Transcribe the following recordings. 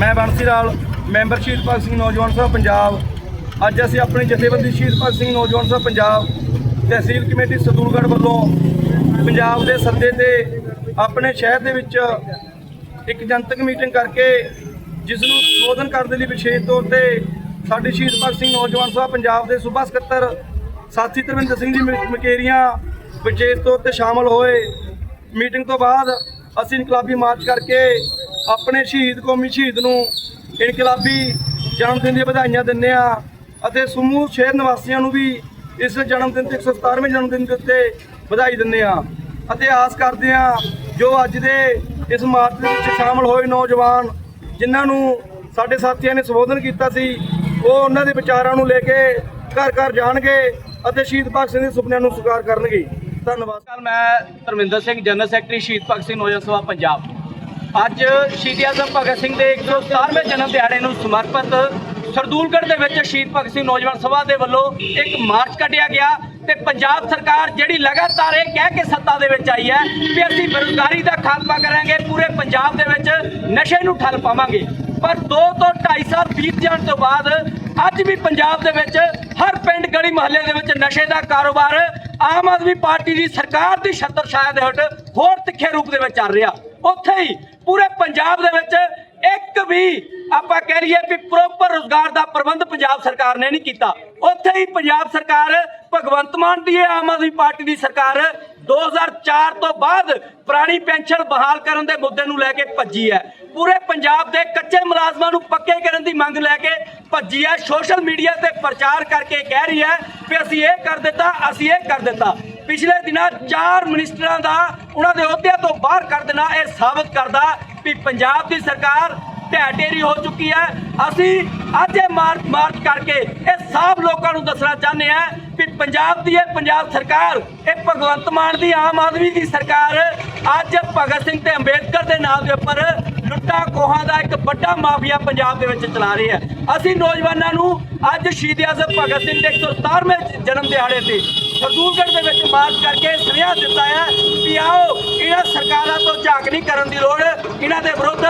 ਮੈਂ ਬੰਸੀ ਲਾਲ, ਮੈਂਬਰ ਸ਼ਹੀਦ ਭਗਤ ਸਿੰਘ ਨੌਜਵਾਨ ਸਭਾ ਪੰਜਾਬ। ਅੱਜ ਅਸੀਂ ਆਪਣੀ ਜਥੇਬੰਦੀ ਸ਼ਹੀਦ ਭਗਤ ਸਿੰਘ ਨੌਜਵਾਨ ਸਭਾ ਪੰਜਾਬ ਤਹਿਸੀਲ ਕਮੇਟੀ ਸਤੂਲਗੜ੍ਹ ਵੱਲੋਂ ਪੰਜਾਬ ਦੇ ਸੱਦੇ ਤੇ ਆਪਣੇ ਸ਼ਹਿਰ ਦੇ ਵਿੱਚ ਇੱਕ ਜਨਤਕ ਮੀਟਿੰਗ ਕਰਕੇ ਜਿਸ ਨੂੰ ਸੰਬੋਧਨ ਕਰਨ ਦੇ ਲਈ ਵਿਸ਼ੇਸ਼ ਤੌਰ ਤੇ ਸਾਡੇ ਸ਼ਹੀਦ ਭਗਤ ਸਿੰਘ ਨੌਜਵਾਨ ਸਭਾ ਪੰਜਾਬ ਦੇ ਸੂਬਾ ਸਕੱਤਰ ਸਾਥੀ ਤਰਵਿੰਦਰ ਸਿੰਘ ਜੀ ਮਕੇਰੀਆਂ ਵਿਸ਼ੇਸ਼ ਤੌਰ ਤੇ ਸ਼ਾਮਲ ਹੋਏ। ਮੀਟਿੰਗ ਤੋਂ ਬਾਅਦ ਅਸੀਂ ਇਨਕਲਾਬੀ ਮਾਰਚ ਕਰਕੇ ਆਪਣੇ ਸ਼ਹੀਦ, ਕੌਮੀ ਸ਼ਹੀਦ ਨੂੰ ਇਨਕਲਾਬੀ ਜਨਮ ਦਿਨ ਦੀਆਂ ਵਧਾਈਆਂ ਦਿੰਦੇ ਆ ਅਤੇ ਸਮੂਹ ਸ਼ਹਿਰ ਨਿਵਾਸੀਆਂ ਨੂੰ ਵੀ ਇਸ ਜਨਮ ਦਿਨ ਤੇ 117ਵੇਂ ਜਨਮ ਦਿਨ ਦੇ ਉੱਤੇ ਵਧਾਈ ਦਿੰਦੇ ਆ ਅਤੇ ਆਸ ਕਰਦੇ ਆ ਜੋ ਅੱਜ ਦੇ ਇਸ ਮਾਰਚ ਦੇ ਵਿੱਚ ਸ਼ਾਮਲ ਹੋਏ ਨੌਜਵਾਨ ਜਿਨ੍ਹਾਂ ਨੂੰ ਸਾਡੇ ਸਾਥੀਆਂ ਨੇ ਸੰਬੋਧਨ ਕੀਤਾ ਸੀ, ਉਹ ਉਹਨਾਂ ਦੇ ਵਿਚਾਰਾਂ ਨੂੰ ਲੈ ਕੇ ਘਰ ਘਰ ਜਾਣਗੇ ਅਤੇ ਸ਼ਹੀਦ ਭਗਤ ਸਿੰਘ ਦੇ ਸੁਪਨਿਆਂ ਨੂੰ ਸਾਕਾਰ ਕਰਨਗੇ। ਧੰਨਵਾਦ। ਕੱਲ ਮੈਂ ਧਰਮਿੰਦਰ ਸਿੰਘ, ਜਨਰਲ ਸੈਕਟਰੀ ਸ਼ਹੀਦ ਭਗਤ ਸਿੰਘ, ਨੌਜਵਾਨ ਸਭਾ ਪੰਜਾਬ। ਅੱਜ ਸ਼ਹੀਦ ਆਜ਼ਮ ਭਗਤ ਸਿੰਘ ਦੇ 117ਵੇਂ ਜਨਮ ਦਿਹਾੜੇ ਨੂੰ ਸਮਰਪਿਤ ਸਰਦੂਲਗੜ੍ਹ ਦੇ ਵਿੱਚ ਸ਼ਹੀਦ ਭਗਤ ਸਿੰਘ ਨੌਜਵਾਨ ਸਭਾ ਦੇ ਵੱਲੋਂ ਇੱਕ ਮਾਰਚ ਕੱਢਿਆ ਗਿਆ ਤੇ ਪੰਜਾਬ ਸਰਕਾਰ ਜਿਹੜੀ ਲਗਾਤਾਰ ਇਹ ਕਹਿ ਕੇ ਸੱਤਾ ਦੇ ਵਿੱਚ ਆਈ ਹੈ ਵੀ ਅਸੀਂ ਬੇਰੁਜ਼ਗਾਰੀ ਦਾ ਖਾਤਮਾ ਕਰਾਂਗੇ, ਪੂਰੇ ਪੰਜਾਬ ਦੇ ਵਿੱਚ ਨਸ਼ੇ ਨੂੰ ਠੱਲ ਪਾਵਾਂਗੇ। ਪਰ 2 ਤੋਂ 2.5 ਸਾਲ ਬੀਤ ਜਾਣ ਤੋਂ ਬਾਅਦ ਅੱਜ ਵੀ ਪੰਜਾਬ ਦੇ ਵਿੱਚ ਹਰ ਪਿੰਡ ਗਲੀ ਮੁਹੱਲੇ ਦੇ ਵਿੱਚ ਨਸ਼ੇ ਦਾ ਕਾਰੋਬਾਰ ਆਮ ਆਦਮੀ ਪਾਰਟੀ ਦੀ ਸਰਕਾਰ ਦੀ ਛੱਤਰ ਛਾਇਆ ਦੇ ਹੇਠ ਹੋਰ ਤਿੱਖੇ ਰੂਪ ਦੇ ਵਿੱਚ ਚੱਲ ਰਿਹਾ। ਉੱਥੇ ਹੀ ਪੂਰੇ ਪੰਜਾਬ ਦੇ ਵਿੱਚ ਇੱਕ ਵੀ ਆਪਾਂ ਕਹਿ ਲਈਏ ਵੀ ਪ੍ਰੋਪਰ ਰੋਜ਼ਗਾਰ ਦਾ ਪ੍ਰਬੰਧ ਪੰਜਾਬ ਸਰਕਾਰ ਨੇ ਨਹੀਂ ਕੀਤਾ। ਉੱਥੇ ਹੀ ਪੰਜਾਬ ਸਰਕਾਰ ਭਗਵੰਤ ਮਾਨ ਦੀ ਆਮ ਆਦਮੀ ਪਾਰਟੀ ਦੀ ਸਰਕਾਰ 2004 ਤੋਂ ਬਾਅਦ ਪੁਰਾਣੀ ਪੈਨਸ਼ਨ ਬਹਾਲ ਕਰਨ ਦੇ ਮੁੱਦੇ ਨੂੰ ਲੈ ਕੇ ਭੱਜੀ ਹੈ। ਪੂਰੇ ਪੰਜਾਬ ਦੇ ਕੱਚੇ ਮੁਲਾਜ਼ਮਾਂ ਨੂੰ ਪੱਕੇ ਕਰਨ ਦੀ ਮੰਗ ਲੈ ਕੇ ਭੱਜੀ ਹੈ। ਸੋਸ਼ਲ ਮੀਡੀਆ ਤੇ ਪ੍ਰਚਾਰ ਕਰਕੇ ਕਹਿ ਰਹੀ ਹੈ ਵੀ ਅਸੀਂ ਇਹ ਕਰ ਦਿੱਤਾ, ਅਸੀਂ ਇਹ ਕਰ ਦਿੱਤਾ। ਪਿਛਲੇ ਦਿਨਾਂ ਚਾਰ ਮਿਨਿਸਟਰਾਂ ਦਾ ਉਹਨਾਂ ਦੇ ਅਹੁਦਿਆਂ ਤੋਂ ਬਾਹਰ ਕਰ ਦੇਣਾ ਇਹ ਸਾਬਤ ਕਰਦਾ ਵੀ ਪੰਜਾਬ ਦੀ ਸਰਕਾਰ ਢਹਿ ਹੋ ਚੁੱਕੀ ਹੈ। ਅਸੀਂ ਅੱਜ ਇਹ ਮਾਰਚ ਮਾਰਚ ਕਰਕੇ ਇਹ ਸਭ ਲੋਕਾਂ ਨੂੰ ਦੱਸਣਾ ਚਾਹੁੰਦੇ ਹਾਂ ਕਿ ਪੰਜਾਬ ਦੀ ਇਹ ਪੰਜਾਬ ਸਰਕਾਰ, ਇਹ ਭਗਵੰਤ ਮਾਨ ਦੀ ਆਮ ਆਦਮੀ ਦੀ ਸਰਕਾਰ ਅੱਜ ਭਗਤ ਸਿੰਘ ਤੇ ਅੰਬੇਦਕਰ ਦੇ ਨਾਮ ਦੇ ਉੱਪਰ ਲੁੱਟਾਂ ਕੋਹਾਂ ਦਾ ਇੱਕ ਵੱਡਾ ਮਾਫੀਆ ਪੰਜਾਬ ਦੇ ਵਿੱਚ ਚਲਾ ਰਹੀ ਹੈ। ਅਸੀਂ ਨੌਜਵਾਨਾਂ ਨੂੰ ਅੱਜ ਸ਼ਹੀਦ ਆਜ਼ਮ ਭਗਤ ਸਿੰਘ ਦੇ 117ਵੇਂ ਜਨਮ ਦਿਹਾੜੇ ਤੇ ਸਰਦੂਲਗੜ੍ਹ ਦੇ ਵਿੱਚ ਮਾਰਚ ਕਰਕੇ ਸੁਨੇਹਾ ਦਿੱਤਾ ਹੈ ਕਿ ਆਓ, ਇਹਨਾਂ ਸਰਕਾਰਾਂ ਤੋਂ ਝਾਕ ਨਹੀਂ ਕਰਨ ਦੀ ਲੋੜ, ਇਹਨਾਂ ਦੇ ਵਿਰੁੱਧ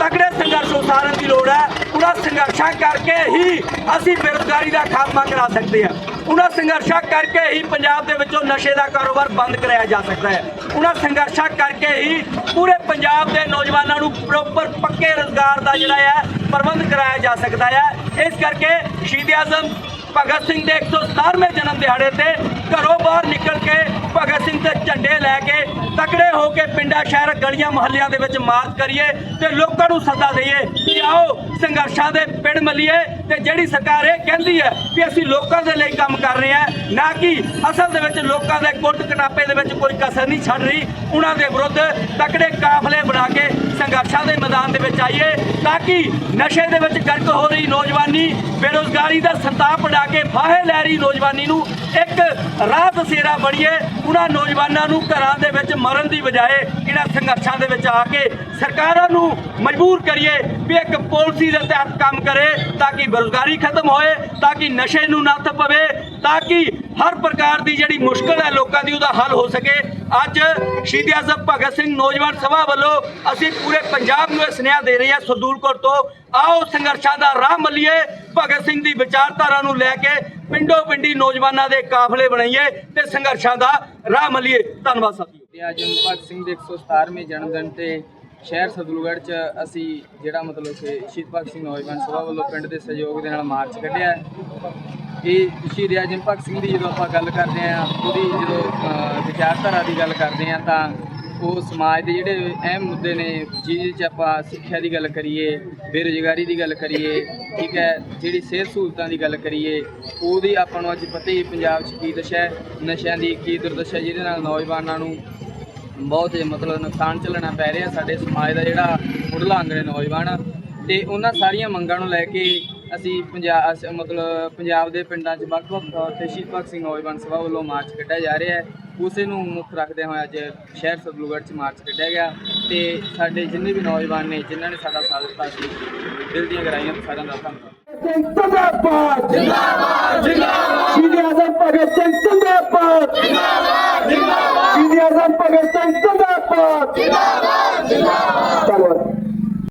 ਤਕੜੇ ਸੰਘਰਸ਼ ਉਸਾਰਨ ਦੀ ਲੋੜ ਹੈ। ਉਹਨਾਂ ਸੰਘਰਸ਼ਾਂ ਕਰਕੇ ਹੀ ਅਸੀਂ ਬੇਰੁਜ਼ਗਾਰੀ ਦਾ ਖਾਤਮਾ ਕਰਾ ਸਕਦੇ ਹਾਂ। ਉਹਨਾਂ ਸੰਘਰਸ਼ਾਂ ਕਰਕੇ ਹੀ ਪੰਜਾਬ ਦੇ ਵਿੱਚੋਂ ਨਸ਼ੇ ਦਾ ਕਾਰੋਬਾਰ ਬੰਦ ਕਰਾਇਆ ਜਾ ਸਕਦਾ ਹੈ। ਉਹਨਾਂ ਸੰਘਰਸ਼ਾਂ ਕਰਕੇ ਹੀ ਪੂਰੇ ਪੰਜਾਬ ਦੇ ਨੌਜਵਾਨਾਂ ਨੂੰ ਪ੍ਰੋਪਰ ਪੱਕੇ ਰੋਜ਼ਗਾਰ ਦਾ ਜਿਹੜਾ ਹੈ ਪ੍ਰਬੰਧ ਕਰਾਇਆ ਜਾ ਸਕਦਾ ਹੈ। ਇਸ ਕਰਕੇ ਸ਼ਹੀਦ ਆਜ਼ਮ ਭਗਤ ਸਿੰਘ ਦੇ 117ਵੇਂ ਜਨਮ ਦਿਹਾੜੇ ਤੇ ਘਰੋਂ ਬਾਹਰ ਨਿਕਲ ਕੇ ਭਗਤ ਸਿੰਘ ਦੇ ਝੰਡੇ ਲੈ ਕੇ ਤਕੜੇ ਹੋ ਕੇ ਪਿੰਡਾਂ, ਸ਼ਹਿਰ, ਗਲੀਆਂ, ਮੁਹੱਲਿਆਂ ਦੇ ਵਿੱਚ ਮਾਰਚ ਕਰੀਏ ਤੇ ਲੋਕਾਂ ਨੂੰ ਸੱਦਾ ਦਈਏ ਕਿ ਆਓ ਸੰਘਰਸ਼ਾਂ ਦੇ ਪਿੰਡ ਮੱਲੀਏ ਤੇ ਜਿਹੜੀ ਸਰਕਾਰ ਇਹ ਕਹਿੰਦੀ ਹੈ ਕਿ ਅਸੀਂ ਲੋਕਾਂ ਦੇ ਲਈ ਕੰਮ ਕਰ ਰਹੇ ਹਾਂ, ਨਾ ਕਿ ਅਸਲ ਦੇ ਵਿੱਚ ਲੋਕਾਂ ਦੇ ਕੁੱਟ ਕਟਾਪੇ ਦੇ ਵਿੱਚ ਕੋਈ ਕਸਰ ਨਹੀਂ ਛੱਡ ਰਹੀ, ਉਹਨਾਂ ਦੇ ਵਿਰੁੱਧ ਤਕੜੇ ਕਾਫਲੇ ਬਣਾ ਕੇ ਸੰਘਰਸ਼ਾਂ ਦੇ ਮੈਦਾਨ ਦੇ ਵਿੱਚ ਆਈਏ ਤਾਂ ਕਿ ਨਸ਼ੇ ਦੇ ਵਿੱਚ ਗਰਕ ਹੋ ਰਹੀ ਨੌਜਵਾਨੀ, ਬੇਰੋਜ਼ਗਾਰੀ ਦਾ ਸੰਤਾਪ ਬਣਾ ਕੇ ਫਾਹੇ ਲੈ ਰਹੀ ਨੌਜਵਾਨੀ ਨੂੰ, ਇੱਕ ਰਾਹ ਦਸੇਰਾ ਬਣੀਏ, ਉਹਨਾਂ ਨੌਜਵਾਨਾਂ ਨੂੰ ਘਰਾਂ ਦੇ ਵਿੱਚ ਮਰਨ ਦੀ ਬਜਾਏ ਇਹਨਾਂ ਸੰਘਰਸ਼ਾਂ ਦੇ ਵਿੱਚ ਆ ਕੇ ਸਰਕਾਰਾਂ ਨੂੰ ਮਜਬੂਰ ਕਰੀਏ ਵੀ ਇੱਕ ਪਾਲਿਸੀ ਦੇ ਤਹਿਤ ਕੰਮ ਕਰੇ ਤਾਂ ਕਿ ਬੇਰੁਜ਼ਗਾਰੀ ਖਤਮ ਹੋਏ, ਤਾਂ ਕਿ ਨਸ਼ੇ ਨੂੰ ਨੱਥ ਪਵੇ ਤਾਂ ਕਿ ਹਰ ਪ੍ਰਕਾਰ ਦੀ ਜਿਹੜੀ ਮੁਸ਼ਕਲ ਹੈ ਲੋਕਾਂ ਦੀ, ਉਹਦਾ ਹੱਲ ਹੋ ਸਕੇ। ਅੱਜ ਸ਼ਹੀਦ ਆਜ਼ਮ ਭਗਤ ਸਿੰਘ ਨੌਜਵਾਨ ਸਭਾ ਵੱਲੋਂ ਅਸੀਂ ਪੂਰੇ ਪੰਜਾਬ ਨੂੰ ਇਹ ਸੁਨੇਹਾ ਦੇ ਰਹੇ ਹਾਂ ਸਰਦੂਲਕੋਟ ਤੋਂ। ਆਓ ਸੰਘਰਸ਼ਾਂ ਦਾ ਰਾਹ ਮੱਲੀਏ, ਭਗਤ ਸਿੰਘ ਦੀ ਵਿਚਾਰਧਾਰਾ ਨੂੰ ਲੈ ਕੇ ਪਿੰਡੋ ਪਿੰਡੀ ਨੌਜਵਾਨਾਂ ਦੇ ਕਾਫਲੇ ਬਣਾਈਏ ਤੇ ਸੰਘਰਸ਼ਾਂ ਦਾ ਰਾਹ ਮੱਲੀਏ। ਧੰਨਵਾਦ ਸਾਥੀਓ। ਤੇ ਅੱਜ ਭਗਤ ਸਿੰਘ ਦੇ 117ਵੇਂ ਜਨਮ ਦਿਨ ਤੇ ਸ਼ਹਿਰ ਸਦਲੂਗੜ੍ਹ 'ਚ ਅਸੀਂ ਜਿਹੜਾ ਮਤਲਬ ਕਿ ਸ਼ਹੀਦ ਭਗਤ ਸਿੰਘ ਨੌਜਵਾਨ ਸਭਾ ਵੱਲੋਂ ਪਿੰਡ ਦੇ ਸਹਿਯੋਗ ਦੇ ਨਾਲ ਮਾਰਚ ਕੱਢਿਆ। ਇਹ ਸ਼ਹੀਦ ਆਜਮ ਭਗਤ ਸਿੰਘ ਦੀ ਜਦੋਂ ਆਪਾਂ ਗੱਲ ਕਰਦੇ ਹਾਂ, ਉਹਦੀ ਜਦੋਂ ਵਿਚਾਰਧਾਰਾ ਦੀ ਗੱਲ ਕਰਦੇ ਹਾਂ, ਤਾਂ ਉਹ ਸਮਾਜ ਦੇ ਜਿਹੜੇ ਅਹਿਮ ਮੁੱਦੇ ਨੇ, ਜਿਹਦੇ 'ਚ ਆਪਾਂ ਸਿੱਖਿਆ ਦੀ ਗੱਲ ਕਰੀਏ, ਬੇਰੁਜ਼ਗਾਰੀ ਦੀ ਗੱਲ ਕਰੀਏ, ਠੀਕ ਹੈ, ਜਿਹੜੀ ਸਿਹਤ ਸਹੂਲਤਾਂ ਦੀ ਗੱਲ ਕਰੀਏ, ਉਹਦੀ ਆਪਾਂ ਨੂੰ ਅੱਜ ਪਤਾ ਹੀ ਪੰਜਾਬ 'ਚ ਕੀ ਦਸ਼ਾ ਹੈ, ਨਸ਼ਿਆਂ ਦੀ ਕੀ ਦੁਰਦਸ਼ਾ ਜਿਹਦੇ ਨਾਲ ਨੌਜਵਾਨਾਂ ਨੂੰ ਬਹੁਤ ਹੀ ਮਤਲਬ ਨੁਕਸਾਨ ਝੱਲਣਾ ਪੈ ਰਿਹਾ ਸਾਡੇ ਸਮਾਜ ਦਾ ਜਿਹੜਾ ਮੁੱਢਲਾ ਅੰਗਰੇ ਨੌਜਵਾਨ ਆ। ਤੇ ਉਹਨਾਂ ਸਾਰੀਆਂ ਮੰਗਾਂ ਨੂੰ ਲੈ ਕੇ ਅਸੀਂ ਪੰਜਾਬ ਅਸ- ਮਤਲਬ ਪੰਜਾਬ ਦੇ ਪਿੰਡਾਂ 'ਚ ਵੱਖ-ਵੱਖ ਤੌਰ ਤੇ ਸ਼ਹੀਦ ਭਗਤ ਸਿੰਘ ਨੌਜਵਾਨ ਸਭਾ ਵੱਲੋਂ ਮਾਰਚ ਕੱਢਿਆ ਜਾ ਰਿਹਾ ਹੈ। ਉਸੇ ਨੂੰ ਮੁੱਖ ਰੱਖਦੇ ਹੋਏ ਅੱਜ ਸ਼ਹਿਰ ਸਤਲੁਗੜ੍ਹ 'ਚ ਮਾਰਚ ਕੱਢਿਆ ਗਿਆ। ਤੇ ਸਾਡੇ ਜਿੰਨੇ ਵੀ ਨੌਜਵਾਨ ਨੇ, ਜਿਨ੍ਹਾਂ ਨੇ ਸਾਡਾ ਸਾਥ ਦਿੱਤਾ ਸੀ ਦਿਲ ਦੀਆਂ ਗਹਿਰਾਈਆਂ ਤੋਂ ਸਾਰਿਆਂ ਦਾ ਧੰਨਵਾਦ। ਜਿੰਦਾਬਾਦ! ਜਿੰਦਾਬਾਦ! ਸ਼ਹੀਦ ਆਜ਼ਮ ਭਗਤ ਸਿੰਘ ਜਿੰਦਾਬਾਦ! ਜਿੰਦਾਬਾਦ! ਜਿੰਦਾਬਾਦ! ਸ਼ਹੀਦ ਆਜ਼ਮ ਭਗਤ ਸਿੰਘ ਜਿੰਦਾਬਾਦ ਜਿੰਦਾਬਾਦ!